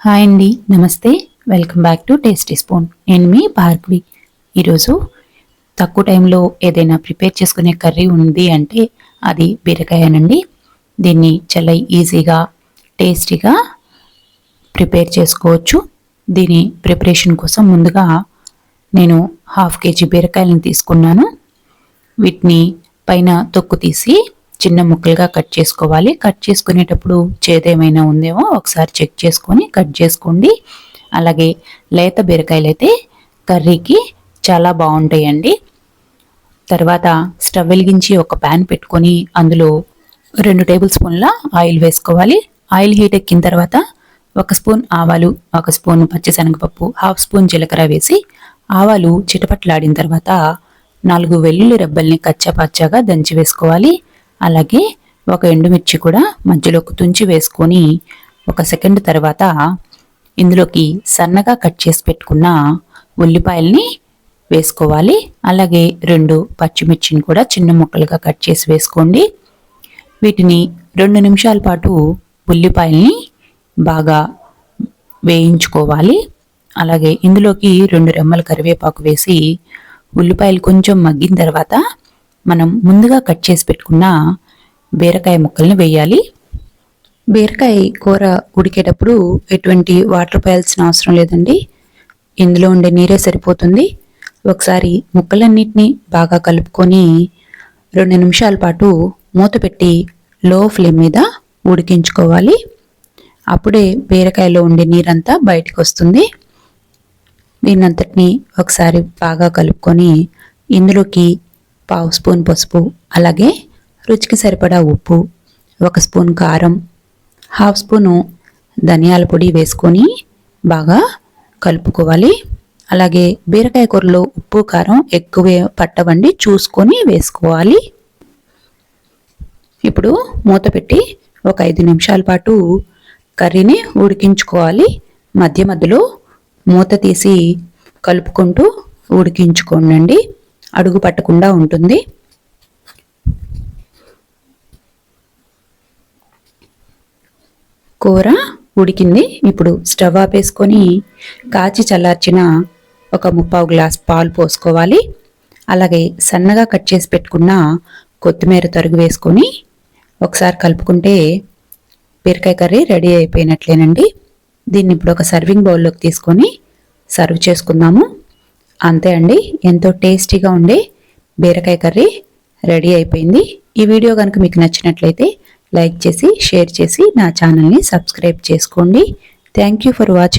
Hi అండి నమస్తే. Welcome back to tasty spoon నేను మీ భార్గవి ఈరోజు తక్కువ టైంలో ఏదైనా ప్రిపేర్ చేసుకునే కర్రీ ఉంది అంటే అది బీరకాయనండి. దీన్ని చాలా ఈజీగా టేస్టీగా ప్రిపేర్ చేసుకోవచ్చు. దీని ప్రిపరేషన్ కోసం ముందుగా నేను హాఫ్ కేజీ బీరకాయలను తీసుకున్నాను. వీటిని పైన తొక్కు తీసి చిన్న ముక్కలుగా కట్ చేసుకోవాలి. కట్ చేసుకునేటప్పుడు చేదేమైనా ఉందేమో ఒకసారి చెక్ చేసుకొని కట్ చేసుకోండి. అలాగే లేత బీరకాయలు అయితే కర్రీకి చాలా బాగుంటాయండి. తర్వాత స్టవ్ వెలిగించి ఒక ప్యాన్ పెట్టుకొని అందులో రెండు టేబుల్ స్పూన్ల ఆయిల్ వేసుకోవాలి. ఆయిల్ హీట్ ఎక్కిన తర్వాత ఒక స్పూన్ ఆవాలు ఒక స్పూన్ పచ్చిశనగపప్పు హాఫ్ స్పూన్ జీలకర్ర వేసి ఆవాలు చిటపట్లాడిన తర్వాత నాలుగు వెల్లుల్లి రెబ్బల్ని కచ్చపచ్చగా దంచి వేసుకోవాలి. అలాగే ఒక ఎండుమిర్చి కూడా మధ్యలోకి తుంచి వేసుకొని ఒక సెకండ్ తర్వాత ఇందులోకి సన్నగా కట్ చేసి పెట్టుకున్న ఉల్లిపాయల్ని వేసుకోవాలి. అలాగే రెండు పచ్చిమిర్చిని కూడా చిన్న ముక్కలుగా కట్ చేసి వేసుకోండి. వీటిని రెండు నిమిషాల పాటు ఉల్లిపాయల్ని బాగా వేయించుకోవాలి. అలాగే ఇందులోకి రెండు రెమ్మల కరివేపాకు వేసి ఉల్లిపాయలు కొంచెం మగ్గిన తర్వాత మనం ముందుగా కట్ చేసి పెట్టుకున్న బీరకాయ ముక్కల్ని వేయాలి. బీరకాయ కూర ఉడికేటప్పుడు ఎటువంటి వాటర్ పోయాల్సిన అవసరం లేదండి. ఇందులో ఉండే నీరే సరిపోతుంది. ఒకసారి ముక్కలన్నిటినీ బాగా కలుపుకొని రెండు నిమిషాల పాటు మూత పెట్టి లో ఫ్లేమ్ మీద ఉడికించుకోవాలి. అప్పుడే బీరకాయలో ఉండే నీరంతా బయటకు వస్తుంది. దీనంతటిని ఒకసారి బాగా కలుపుకొని ఇందులోకి పావు స్పూన్ పసుపు అలాగే రుచికి సరిపడా ఉప్పు ఒక స్పూన్ కారం హాఫ్ స్పూను ధనియాల పొడి వేసుకొని బాగా కలుపుకోవాలి. అలాగే బీరకాయ కూరలో ఉప్పు కారం ఎక్కువ పట్టవండి చూసుకొని వేసుకోవాలి. ఇప్పుడు మూత పెట్టి ఒక ఐదు నిమిషాల పాటు కర్రీని ఉడికించుకోవాలి. మధ్య మధ్యలో మూత తీసి కలుపుకుంటూ ఉడికించుకోండి అడుగు పట్టకుండా ఉంటుంది. కూర ఉడికింది. ఇప్పుడు స్టవ్ ఆపేసుకొని కాచి చల్లార్చిన ఒక ముప్పావు గ్లాస్ పాలు పోసుకోవాలి. అలాగే సన్నగా కట్ చేసి పెట్టుకున్న కొత్తిమీర తరుగు వేసుకొని ఒకసారి కలుపుకుంటే బీరకాయ కర్రీ రెడీ అయిపోయినట్లేనండి. దీన్ని ఇప్పుడు ఒక సర్వింగ్ బౌల్లోకి తీసుకొని సర్వ్ చేసుకుందాము. అంతే అండి. ఎంతో టేస్టీగా ఉండే బీరకాయ కర్రీ రెడీ అయిపోయింది. ఈ వీడియో కనుక మీకు నచ్చినట్లయితే లైక్ చేసి షేర్ చేసి నా ఛానల్ని సబ్స్క్రైబ్ చేసుకోండి. Thank you for watching.